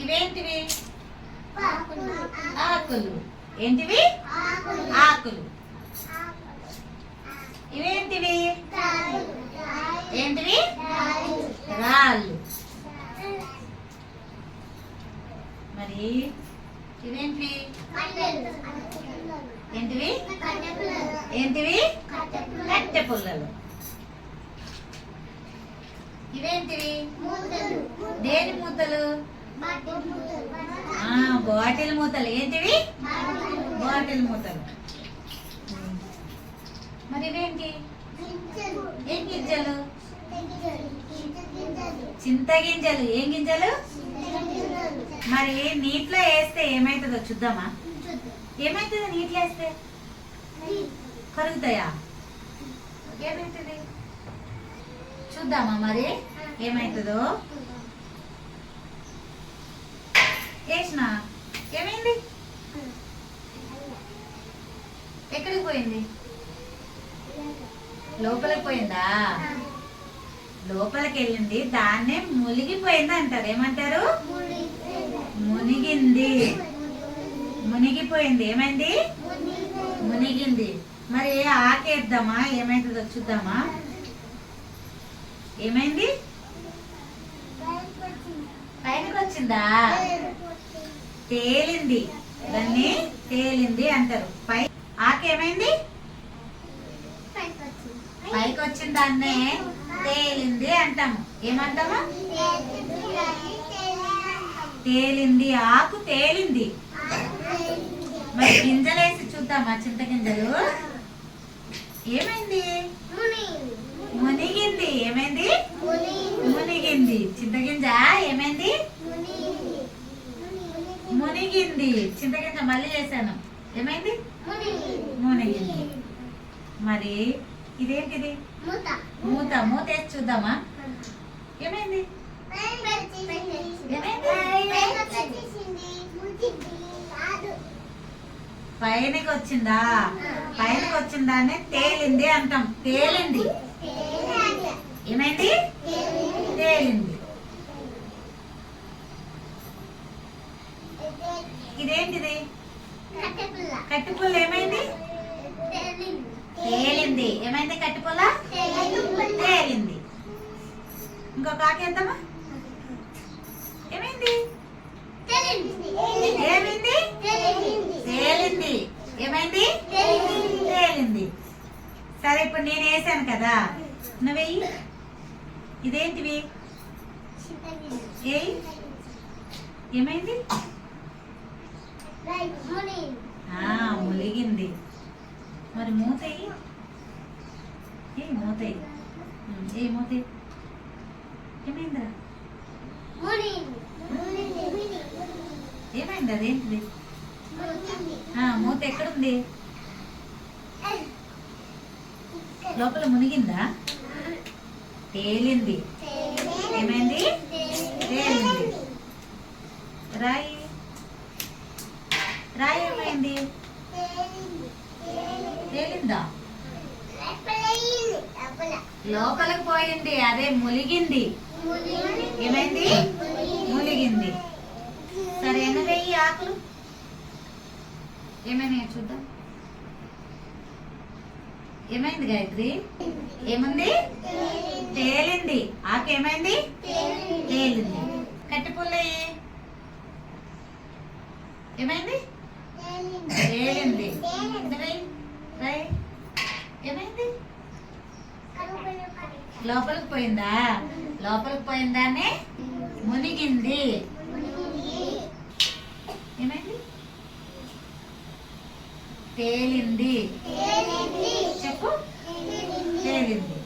ఇవేంటివి? ఆకులు. ఏంటివి? ఆకులు. ఇవేంటివి? ఏంటివి? రాళ్ళు మరి ఇవేంటివి? ఏంటివి? ఏంటివి? కట్టె పుల్లలు ఇవేంటివి? దేని మూతలు? బాటిల్ మూతలు. ఏంటివి? బాటిల్ మూతలు. మరి ఇవేంటి ఏం గింజలు? చింతగింజలు ఏం గింజలు? మరి నీటిలో వేస్తే ఏమైతుందో చూద్దామా? ఏమైతుందో నీటిలో వేస్తే? కరుగుతాయా? ఏమైతుంది? చూద్దామా మరి? ఏమైతుందో? వేసిన ఏమైంది? ఎక్కడికి పోయింది? లోపలికి పోయిందా? లోపలికి వెళ్ళింది. దాన్నే మునిగిపోయింది అంటారు. ఏమంటారు? మునిగింది. మునిగిపోయింది. ఏమైంది? మునిగింది. మరి ఆకేద్దామా ఏమైతుందో చూద్దామా? ఏమైంది? పైనకి వచ్చిందా తేలింది. దాన్ని తేలింది అంటారు. పై ఆకేమైంది? పైకి వచ్చిన దాన్నే తేలింది అంటాము. ఏమంటాము? తేలింది. ఆకు తేలింది. మరి గింజలేసి చూద్దామా చింత గింజలు ఏమైంది మునిగింది. ఏమైంది? మునిగింది. చింతగింజ? ఏమైంది? మునిగింది. చింతగింజ మళ్ళీ చేశాను. ఏమైంది? మునిగింది. మరి ఇదేంటిది? మూత. మూత. వేసి చూద్దామా? ఏమైంది? పైనకి వచ్చిందా పైనకి వచ్చిన దాన్ని తేలింది అంటాం. తేలింది. ఏమైంది? తేలింది. ఇదేంటిది? కట్టిపుల్ల. ఏమైంది? తేలింది. ఏమైంది కట్టిపుల్ల? తేలింది. ఇంకొక ఆకేద్దామా ఏమైంది? ఏమైంది? తేలింది. ఏమైంది? తేలింది. సరే ఇప్పుడు నేను వేసాను కదా. నువ్వెయ్యి ఇదేంటివి? ఏమైంది? ములిగింది. మరి మూత ఎయ్యి. ఏ మూత ఎయ్యి. ఉమ్, ఏ మూత ఎయ్యి. ఏమైందిరా ఏమైంది అదేంటిది ఆ, మూత ఎక్కడుంది? లోపల మునిగిందా? తేలింది. ఏమైంది? తేలింది. రాయి. రాయి ఏమైంది తేలిందా? లోపలికి పోయింది అదే ములిగింది. ఏమైంది? ములిగింది. సరే ఎన్ని వెయ్యి ఆకులు? ఏమైనా చూద్దాం. ఏమైంది గాయత్రి? ఏముంది? తేలింది. ఆకు ఏమైంది? తేలింది. కట్టి పుల్లయ్యి. ఏమైంది? లోపలికి పోయిందా? లోపలికి పోయిందానే మునిగింది. ఏమైంది? తేలింది. చెప్పు. తేలింది.